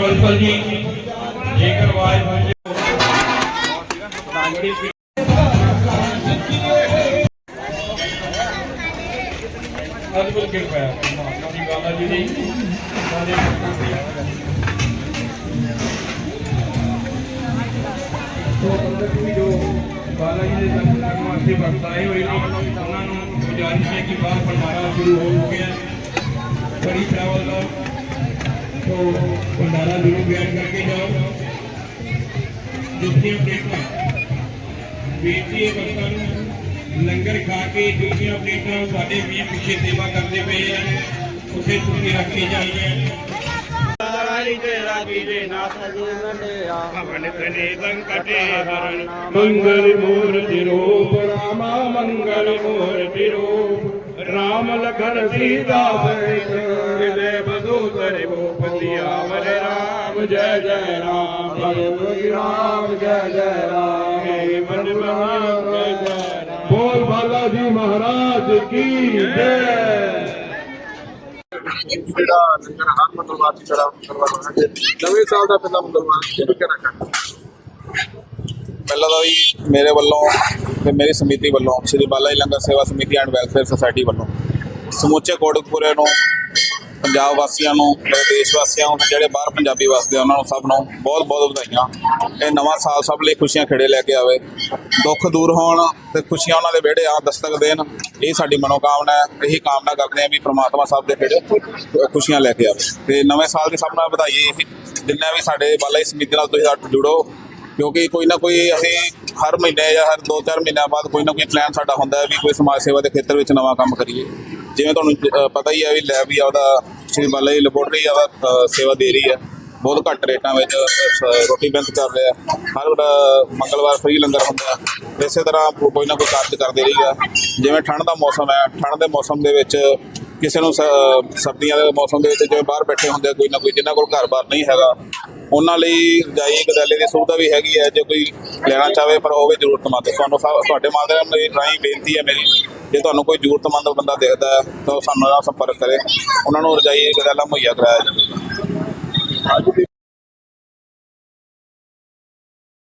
ਬਿਲਕੁਲ ਜੀ ਜੇਕਰ ਆਵਾਜ਼ ਪਹੁੰਚੇ ਬਿਲਕੁਲ ਕਿਰਪਾ ਹੈ ਮਹਾਤਮਾ ਦੀ ਗੱਲ ਹੈ ਜੀ ਸਾਰੇ ਤੋਂ ਅੰਦਰ ਵੀ ਜੋ ਬਾਲਾ ਜੀ ਦੇ ਦਰਸ਼ਨ ਕਰਨ ਵਾਸਤੇ ਭਗਤ ਆਏ ਹੋਏ ਨੇ ਉਹਨਾਂ ਨੂੰ ਗੁਜ਼ਾਰਿਸ਼ ਹੈ ਕਿ ਬਾਹਰ ਭੰਡਾਰਾ ਸ਼ੁਰੂ ਹੋ ਚੁੱਕਿਆ ਹੈ ਬੜੀ ਟਰੈਵਲ ਦਾ तो भंडारा जरूर बयान करके जाओ दूसरियां प्लेटां ਬੇਨਤੀ ਹੈ ਭਗਤਾਂ ਨੂੰ ਲੰਗਰ ਖਾ ਕੇ ਦੂਜੀਆਂ ਪਲੇਟਾਂ ਸਾਡੇ ਵੀ ਪਿੱਛੇ ਸੇਵਾ ਕਰਦੇ ਪਏ ਆ ਉਸੇ ਤੁਸੀਂ ਰੱਖ ਕੇ ਜਾਈਏ ਮੰਗਲ ਮੂਰਤਿ ਰੂਪ ਰਾਮਾ ਮੰਗਲ ਮੂਰਤਿ ਰੂਪ ਰਾਮ ਲਖਨ ਸੀਤਾ ਸਹਿਤ ਦੇ ਬਧੂ ਤਰੇ ਭੂਪਤੀ ਆਵਰ ਰਾਮ ਜੈ ਜੈ ਰਾਮ। ਭਗਵਤੀ ਰਾਮ ਜੈ ਜੈ ਰਾਮ। ਹੇ ਮਨ ਮਨ ਜੈ ਜੈ ਰਾਮ। ਬੋਲ ਬਾਲਾ ਜੀ ਮਹਾਰਾਜ ਕੀ ਜੈ। ਜਿਹੜਾ ਲੰਗਰ ਹਰ ਮੰਗਲਵਾਰ ਦੀ ਤਰ੍ਹਾਂ ਕਰਵਾਉਣਾ ਹੈ ਨਵੇਂ ਸਾਲ ਦਾ ਪਹਿਲਾ ਮੰਗਲਵਾਰ ਸ਼ੁਰੂ ਚਾਹੁੰਦਾ ਪਹਿਲਾਂ ਤਾਂ ਜੀ ਮੇਰੇ ਵੱਲੋਂ ਤੇ ਮੇਰੀ ਸਮਿਤੀ ਵੱਲੋਂ ਸ਼੍ਰੀ ਬਾਲਾ ਜੀ ਲੰਗਰ ਸੇਵਾ ਸਮਿਤੀ ਐਂਡ ਵੈਲਫੇਅਰ ਸੁਸਾਇਟੀ ਵੱਲੋਂ ਸਮੁੱਚੇ ਕੋਟਕਪੂਰੇ ਨੂੰ ਪੰਜਾਬ ਵਾਸੀਆਂ ਨੂੰ ਤੇ ਦੇਸ਼ ਵਾਸੀਆਂ ਨੂੰ ਜਿਹੜੇ ਬਾਹਰ ਪੰਜਾਬੀ ਵਸਦੇ ਆ, ਉਹਨਾਂ ਨੂੰ ਸਭ ਨੂੰ ਬਹੁਤ ਬਹੁਤ ਵਧਾਈਆਂ। ਇਹ ਨਵਾਂ ਸਾਲ ਸਭ ਲਈ ਖੁਸ਼ੀਆਂ ਖੇੜੇ ਲੈ ਕੇ ਆਵੇ। ਦੁੱਖ ਦੂਰ ਹੋਣ ਤੇ ਖੁਸ਼ੀਆਂ ਉਹਨਾਂ ਦੇ ਵਿਹੜੇ ਆ ਦਸਤਕ ਦੇਣ ਇਹ ਸਾਡੀ ਮਨੋਕਾਮਨਾ ਹੈ। ਇਹੀ ਕਾਮਨਾ ਕਰਦੇ ਆ ਵੀ ਪ੍ਰਮਾਤਮਾ ਸਭ ਦੇ ਵਿਹੜੇ ਖੁਸ਼ੀਆਂ ਲੈ ਕੇ ਆਵੇ। ਤੇ ਨਵੇਂ ਸਾਲ ਦੀ ਸਭ ਨਾਲ ਵਧਾਈ ਜਿੰਨਾ ਵੀ ਸਾਡੇ ਬਾਲਾ ਜੀ ਸਮਿਤੀ ਨਾਲ ਤੁਸੀਂ ਸਾਡੇ ਜੁੜੋ ਕਿਉਂਕਿ ਕੋਈ ਨਾ ਕੋਈ ਅਸੀਂ ਹਰ ਮਹੀਨੇ ਜਾਂ ਹਰ 2-4 ਮਹੀਨਿਆਂ ਬਾਅਦ ਕੋਈ ਨਾ ਕੋਈ ਪਲਾਨ ਸਾਡਾ ਹੁੰਦਾ ਹੈ ਵੀ ਕੋਈ ਸਮਾਜ ਸੇਵਾ ਦੇ ਖੇਤਰ ਵਿੱਚ ਨਵਾਂ ਕੰਮ ਕਰੀਏ। ਜਿਵੇਂ ਤੁਹਾਨੂੰ ਪਤਾ ਹੀ ਹੈ ਵੀ ਲੈਬ ਵੀ ਆ ਉਹਦਾ ਸ਼੍ਰੀ ਬਾਲਾ ਜੀ ਲੈਬੋਰਟਰੀ ਆ ਸੇਵਾ ਦੇ ਰਹੀ ਹੈ। ਬਹੁਤ ਘੱਟ ਰੇਟਾਂ ਵਿੱਚ ਅਹ, ਰੋਟੀ ਬੈਂਕ ਕਰ ਰਿਹਾ ਹਰ ਮੰਗਲਵਾਰ ਫ੍ਰੀ ਲੰਗਰ ਹੁੰਦਾ ਇਸੇ ਤਰ੍ਹਾਂ ਕੋਈ ਨਾ ਕੋਈ ਕਾਰਜ ਕਰਦੇ ਰਹੀ ਆ ਜਿਵੇਂ ਠੰਡ ਦਾ ਮੌਸਮ ਹੈ ਠੰਡ ਦੇ ਮੌਸਮ ਦੇ ਵਿੱਚ ਕਿਸੇ ਨੂੰ ਸ- ਸਰਦੀਆਂ ਦੇ ਮੌਸਮ ਦੇ ਵਿੱਚ ਜਿਵੇਂ ਬਾਹਰ ਬੈਠੇ ਹੁੰਦੇ ਕੋਈ ਨਾ ਕੋਈ ਜਿਨ੍ਹਾਂ ਕੋਲ ਘਰ-ਬਾਰ ਨਹੀਂ ਹੈਗਾ ਉਹਨਾਂ ਲਈ ਰਜਾਈ ਗਦੈਲੇ ਦੀ ਸੁਵਿਧਾ ਵੀ ਹੈਗੀ ਹੈ, ਜੇ ਕੋਈ ਲੈਣਾ ਚਾਹਵੇ ਪਰ ਉਹ ਵੀ ਜ਼ਰੂਰਤਮੰਦ। ਤੁਹਾਨੂੰ ਤੁਹਾਡੇ ਮਾਧਿਅਮ ਮੇਰੀ ਰਾਹੀਂ ਬੇਨਤੀ ਹੈ ਮੇਰੀ, ਜੇ ਤੁਹਾਨੂੰ ਕੋਈ ਜ਼ਰੂਰਤਮੰਦ ਬੰਦਾ ਦਿਖਦਾ ਹੈ, ਤਾਂ ਉਹ ਸਾਨੂੰ ਨਾਲ ਸੰਪਰਕ ਕਰੇ। ਉਹਨਾਂ ਨੂੰ ਰਜਾਈ ਗਦੈਲਾ ਮੁਹੱਈਆ ਕਰਾਇਆ ਜਾਵੇ।